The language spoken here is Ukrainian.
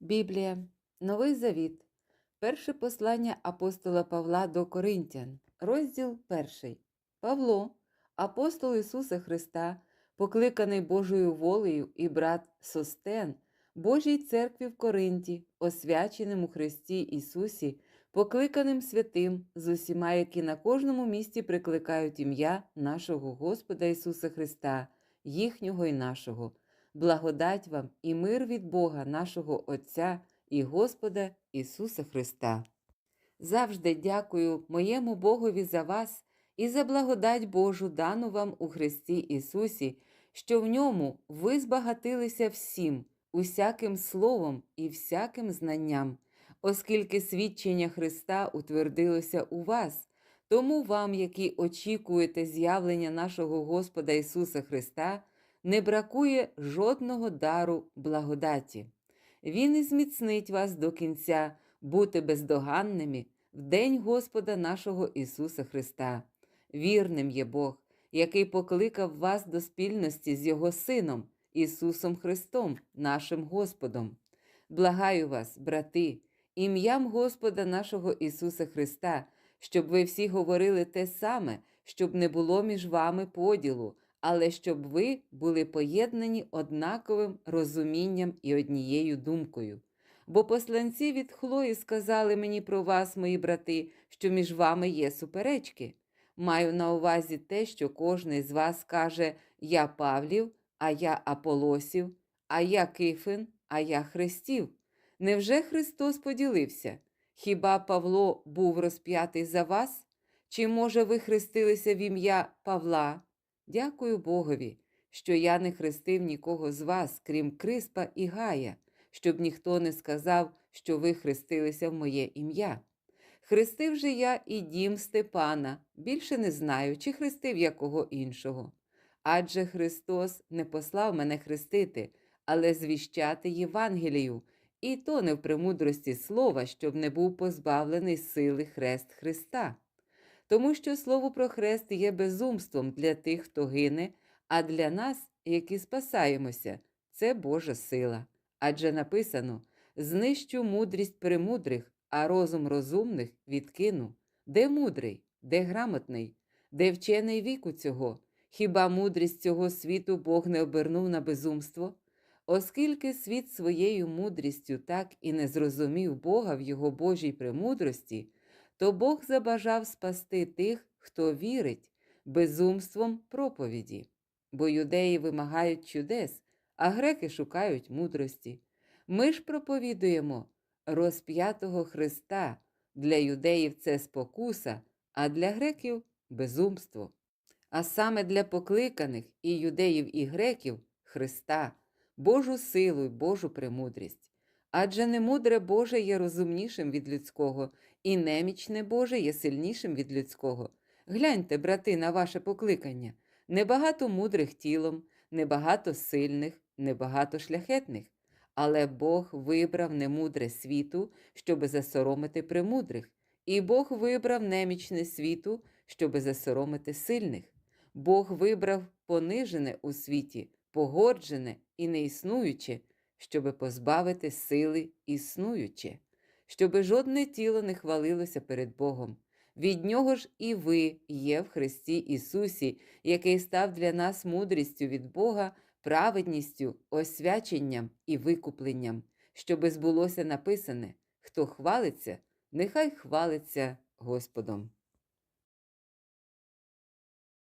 Біблія, Новий Завіт, перше послання апостола Павла до Коринтян, розділ 1. Павло, апостол Ісуса Христа, покликаний Божою волею і брат Состен, Божій церкві в Коринті, освяченим у Христі Ісусі, покликаним святим з усіма, які на кожному місці прикликають ім'я нашого Господа Ісуса Христа, їхнього і нашого. Благодать вам і мир від Бога, нашого Отця і Господа Ісуса Христа. Завжди дякую моєму Богові за вас і за благодать Божу, дану вам у Христі Ісусі, що в ньому ви збагатилися всім, усяким словом і всяким знанням, оскільки свідчення Христа утвердилося у вас. Тому вам, які очікуєте з'явлення нашого Господа Ісуса Христа, не бракує жодного дару благодаті. Він і зміцнить вас до кінця бути бездоганними в день Господа нашого Ісуса Христа. Вірним є Бог, який покликав вас до спільності з Його Сином, Ісусом Христом, нашим Господом. Благаю вас, брати, ім'ям Господа нашого Ісуса Христа, щоб ви всі говорили те саме, щоб не було між вами поділу, але щоб ви були поєднані однаковим розумінням і однією думкою. Бо посланці від Хлої сказали мені про вас, мої брати, що між вами є суперечки. Маю на увазі те, що кожний з вас каже Я Павлів, а я Аполосів, а я Кифин, а я Христів. Невже Христос поділився? Хіба Павло був розп'ятий за вас? Чи, може, ви хрестилися в ім'я Павла? Дякую Богові, що я не хрестив нікого з вас, крім Криспа і Гая, щоб ніхто не сказав, що ви хрестилися в моє ім'я. Хрестив же я і дім Степана, більше не знаю, чи хрестив я кого іншого. Адже Христос не послав мене хрестити, але звіщати Євангелію, і то не в премудрості слова, щоб не був позбавлений сили хрест Христа. Тому що слово про хрест є безумством для тих, хто гине, а для нас, які спасаємося, це Божа сила. Адже написано: знищу мудрість премудрих, а розум розумних відкину. Де мудрий, де грамотний, де вчений віку цього? Хіба мудрість цього світу Бог не обернув на безумство? Оскільки світ своєю мудрістю так і не зрозумів Бога в його Божій премудрості, то Бог забажав спасти тих, хто вірить, безумством проповіді. Бо юдеї вимагають чудес, а греки шукають мудрості. Ми ж проповідуємо розп'ятого Христа. Для юдеїв це спокуса, а для греків безумство. А саме для покликаних і юдеїв, і греків Христа, Божу силу й Божу премудрість. Адже немудре Боже є розумнішим від людського, і немічне Боже є сильнішим від людського. Гляньте, брати, на ваше покликання небагато мудрих тілом, небагато сильних, небагато шляхетних. Але Бог вибрав немудре світу, щоби засоромити премудрих, і Бог вибрав немічне світу, щоби засоромити сильних. Бог вибрав понижене у світі, погоджене і неіснуюче, щоби позбавити сили існуюче, щоби жодне тіло не хвалилося перед Богом. Від нього ж і ви є в Христі Ісусі, який став для нас мудрістю від Бога, праведністю, освяченням і викупленням, щоби збулося написане: хто хвалиться, нехай хвалиться Господом.